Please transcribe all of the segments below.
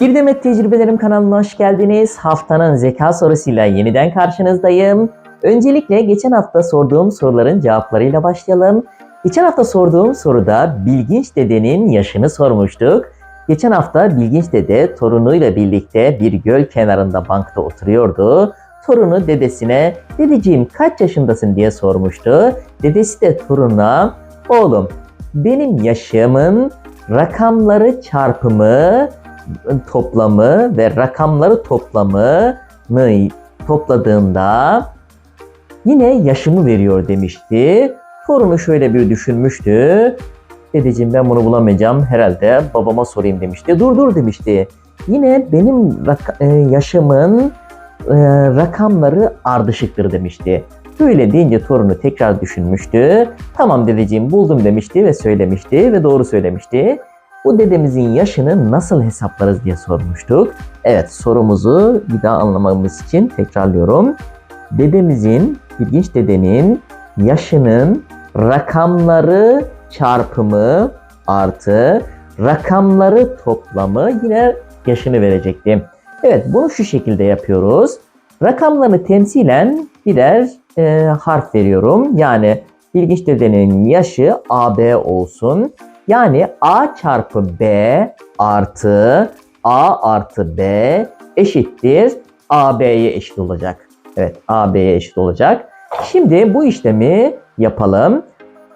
Bir Demet Tecrübelerim kanalına hoş geldiniz. Haftanın zeka sorusuyla yeniden karşınızdayım. Öncelikle geçen hafta sorduğum soruların cevaplarıyla başlayalım. Geçen hafta sorduğum soruda Bilginç dedenin yaşını sormuştuk. Geçen hafta Bilginç dede torunuyla birlikte bir göl kenarında bankta oturuyordu. Torunu dedesine dedeciğim kaç yaşındasın diye sormuştu. Dedesi de torununa oğlum benim yaşımın rakamları çarpımı toplamı ve rakamları toplamını topladığımda yine yaşımı veriyor demişti. Torunu şöyle bir düşünmüştü. Dedeciğim ben bunu bulamayacağım herhalde babama sorayım demişti. Dur dur demişti. Yine benim e, yaşımın e, rakamları ardışıktır demişti. Böyle deyince torunu tekrar düşünmüştü. Tamam dedeciğim buldum demişti ve söylemişti ve doğru söylemişti. Bu dedemizin yaşını nasıl hesaplarız diye sormuştuk. Evet sorumuzu bir daha anlamamız için tekrarlıyorum. Dedemizin, ilginç dedenin yaşının rakamları çarpımı artı rakamları toplamı yine yaşını verecekti. Evet bunu şu şekilde yapıyoruz. Rakamlarını temsilen birer e, harf veriyorum. Yani ilginç dedenin yaşı AB olsun. Yani A çarpı B artı A artı B eşittir AB'ye eşit olacak. Evet AB'ye eşit olacak. Şimdi bu işlemi yapalım.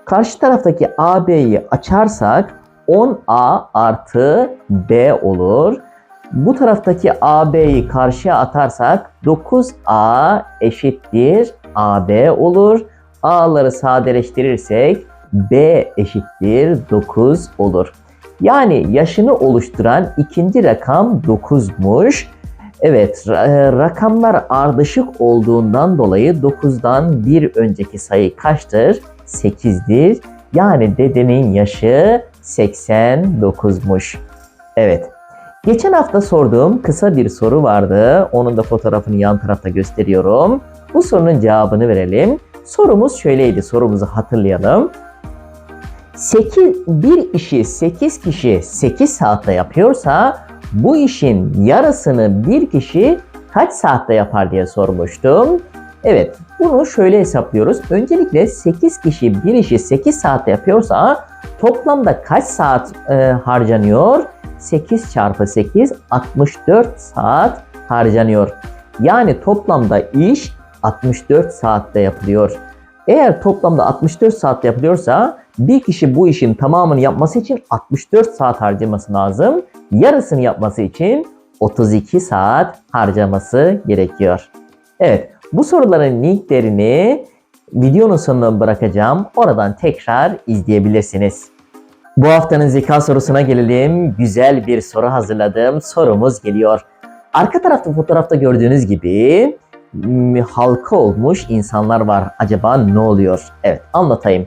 Karşı taraftaki AB'yi açarsak 10A artı B olur. Bu taraftaki AB'yi karşıya atarsak 9A eşittir AB olur. A'ları sadeleştirirsek B eşittir 9 olur. Yani yaşını oluşturan ikinci rakam 9'muş. Evet, ra- rakamlar ardışık olduğundan dolayı 9'dan bir önceki sayı kaçtır? 8'dir. Yani dedenin yaşı 89'muş. Evet. Geçen hafta sorduğum kısa bir soru vardı. Onun da fotoğrafını yan tarafta gösteriyorum. Bu sorunun cevabını verelim. Sorumuz şöyleydi. Sorumuzu hatırlayalım. 8, bir işi 8 kişi 8 saatte yapıyorsa bu işin yarısını bir kişi kaç saatte yapar diye sormuştum. Evet, bunu şöyle hesaplıyoruz. Öncelikle 8 kişi bir işi 8 saatte yapıyorsa toplamda kaç saat e, harcanıyor? 8 çarpı 8 64 saat harcanıyor. Yani toplamda iş 64 saatte yapılıyor. Eğer toplamda 64 saat yapılıyorsa bir kişi bu işin tamamını yapması için 64 saat harcaması lazım. Yarısını yapması için 32 saat harcaması gerekiyor. Evet, bu soruların linklerini videonun sonuna bırakacağım. Oradan tekrar izleyebilirsiniz. Bu haftanın zeka sorusuna gelelim. Güzel bir soru hazırladım. Sorumuz geliyor. Arka tarafta fotoğrafta gördüğünüz gibi m, halka olmuş insanlar var. Acaba ne oluyor? Evet anlatayım.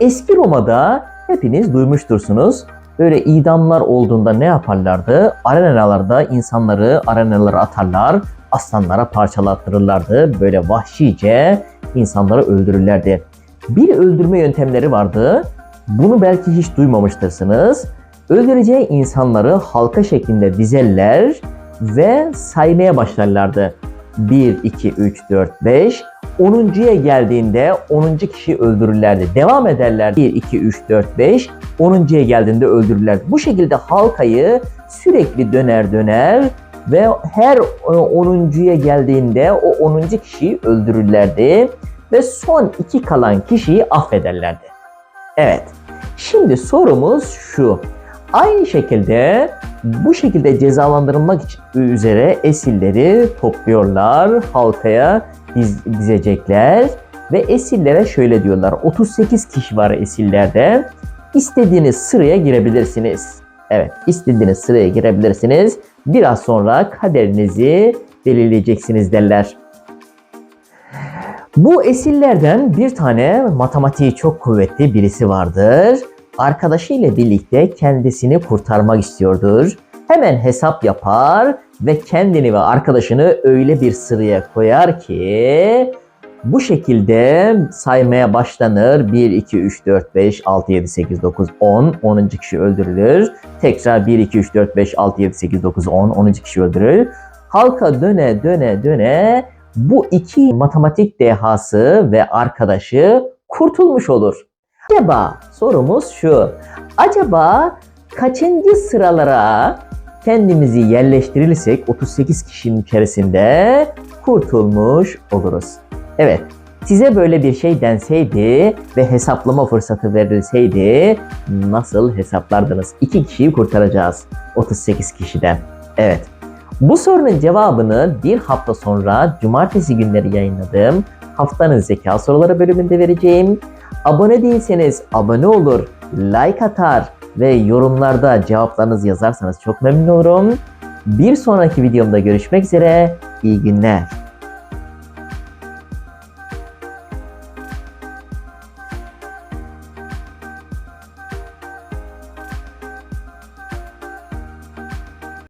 Eski Roma'da hepiniz duymuştursunuz. Böyle idamlar olduğunda ne yaparlardı? Arenalarda insanları arenalara atarlar, aslanlara parçalattırırlardı. Böyle vahşice insanları öldürürlerdi. Bir öldürme yöntemleri vardı. Bunu belki hiç duymamıştırsınız. Öldüreceği insanları halka şeklinde dizerler ve saymaya başlarlardı. 1, 2, 3, 4, 5. 10.ya geldiğinde 10. kişi öldürürlerdi. Devam ederler 1, 2, 3, 4, 5. 10.ya geldiğinde öldürürlerdi. Bu şekilde halkayı sürekli döner döner ve her 10.ya geldiğinde o 10. kişiyi öldürürlerdi ve son iki kalan kişiyi affederlerdi. Evet. Şimdi sorumuz şu. Aynı şekilde bu şekilde cezalandırılmak üzere esirleri topluyorlar, halkaya diz- dizecekler ve esirlere şöyle diyorlar. 38 kişi var esirlerde. İstediğiniz sıraya girebilirsiniz. Evet, istediğiniz sıraya girebilirsiniz. Biraz sonra kaderinizi belirleyeceksiniz derler. Bu esirlerden bir tane matematiği çok kuvvetli birisi vardır. Arkadaşıyla birlikte kendisini kurtarmak istiyordur. Hemen hesap yapar ve kendini ve arkadaşını öyle bir sıraya koyar ki Bu şekilde saymaya başlanır. 1, 2, 3, 4, 5, 6, 7, 8, 9, 10. 10. kişi öldürülür. Tekrar 1, 2, 3, 4, 5, 6, 7, 8, 9, 10. 10. kişi öldürülür. Halka döne döne döne bu iki matematik dehası ve arkadaşı kurtulmuş olur. Acaba sorumuz şu. Acaba kaçıncı sıralara kendimizi yerleştirirsek 38 kişinin içerisinde kurtulmuş oluruz. Evet, size böyle bir şey denseydi ve hesaplama fırsatı verilseydi nasıl hesaplardınız? 2 kişiyi kurtaracağız 38 kişiden. Evet. Bu sorunun cevabını bir hafta sonra cumartesi günleri yayınladığım haftanın zeka soruları bölümünde vereceğim. Abone değilseniz abone olur, like atar ve yorumlarda cevaplarınızı yazarsanız çok memnun olurum. Bir sonraki videomda görüşmek üzere. İyi günler.